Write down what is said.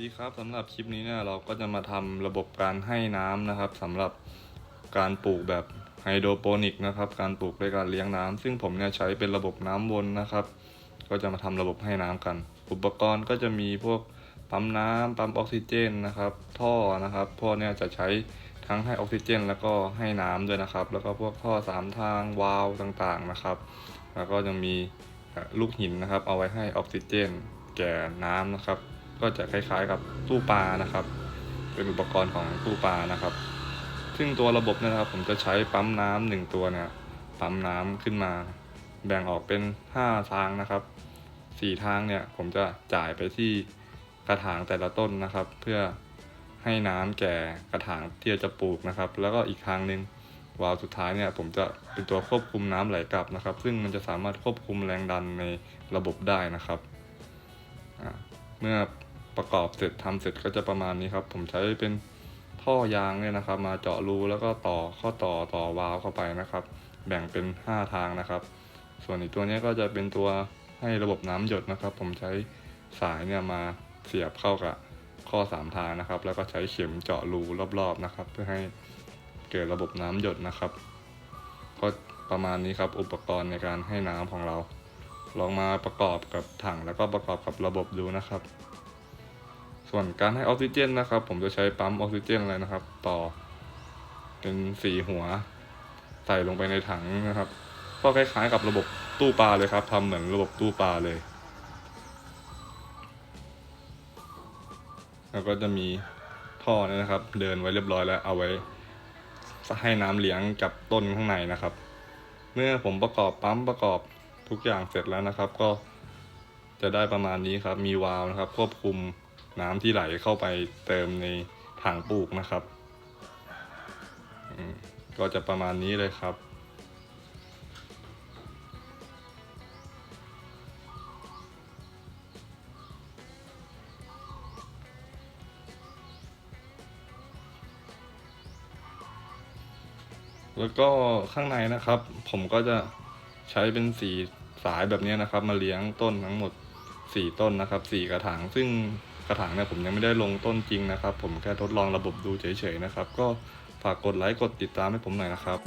ดีครับสำหรับคลิปนี้เนี่ยเราก็จะมาทำระบบการให้น้ำนะครับสำหรับการปลูกแบบไฮโดรโปนิกนะครับการปลูกด้วยการเลี้ยงน้ำซึ่งผมเนี่ยใช้เป็นระบบน้ำวนนะครับ ก็จะมาทำระบบให้น้ำกัน อุปกรณ์ก็จะมีพวกปั๊มน้ำปั๊มออกซิเจนนะครับ ท่อนะครับพวกเนี่ยจะใช้ทั้งให้ออกซิเจน แล้วก็ให้น้ำด้วยนะครับ แล้วก็พวกท่อสามทางวาล์วต่างๆนะครับ แล้วก็จะมีลูกหินนะครับ เอาไว้ให้ออกซิเจน แก่น้ำนะครับ ก็จะคล้ายๆกับตู้ปลานะครับ เป็นอุปกรณ์ของตู้ปลานะครับ ซึ่งตัวระบบนะครับ ผมจะใช้ปั๊มน้ำหนึ่งตัวเนี่ยปั๊มน้ำขึ้นมา แบ่งออกเป็นห้าทางนะครับสี่ทางเนี่ยผมจะจ่ายไปที่กระถางแต่ละต้นนะครับ เพื่อให้น้ำแก่กระถางที่จะปลูกนะครับ แล้วก็อีกทางหนึ่งวาล์วสุดท้ายเนี่ยผมจะเป็นตัวควบคุมน้ำไหลกลับนะครับ ซึ่งมันจะสามารถควบคุมแรงดันในระบบได้นะครับ เมื่อ ประกอบเสร็จทำเสร็จก็จะประมาณนี้ครับ ผมใช้เป็นท่อยางเนี่ยนะครับ มาเจาะรูแล้วก็ต่อข้อต่อต่อวาล์วเข้าไปนะครับ แบ่งเป็น 5 ทางนะครับ ส่วนอีกตัวนี้ก็จะเป็นตัวให้ระบบน้ำหยดนะครับ ผมใช้สายเนี่ยมาเสียบเข้ากับข้อ 3 ทางนะครับ แล้วก็ใช้เข็มเจาะรูรอบๆนะครับ เพื่อให้เกิดระบบน้ำหยดนะครับ ก็ประมาณนี้ครับ อุปกรณ์ในการให้น้ำของเรา ลองมาประกอบกับถังแล้วก็ประกอบกับระบบดูนะครับ ส่วนการให้ออกซิเจนนะครับ ผมจะใช้ปั๊มออกซิเจนเลยนะครับ ต่อ เป็นสีหัว ใส่ลงไปในถังนะครับ ก็คล้ายๆกับระบบตู้ปลาเลยครับทำเหมือนระบบตู้ปลาเลย แล้วก็จะมีท่อเนี่ยนะครับ เดินไว้เรียบร้อยแล้วเอาไว้ให้น้ำเลี้ยงกับต้นข้างในนะครับ เมื่อผมประกอบปั๊มประกอบทุกอย่างเสร็จแล้วนะครับ ก็จะได้ประมาณนี้ครับ มีวาล์วนะครับ ควบคุม น้ำที่ไหลเข้าไปเติมในถังปลูกนะครับ ก็จะประมาณนี้เลยครับ แล้วก็ข้างในนะครับ ผมก็จะใช้เป็นสีสายแบบนี้นะครับ มาเลี้ยงต้นทั้งหมดสี่ต้นนะครับสี่กระถางซึ่ง กระถางเนี่ยผมยังไม่ได้ลงต้นจริงนะครับ ผมแค่ทดลองระบบดูเฉยๆนะครับ ก็ฝากกดไลค์กดติดตามให้ผมหน่อยนะครับ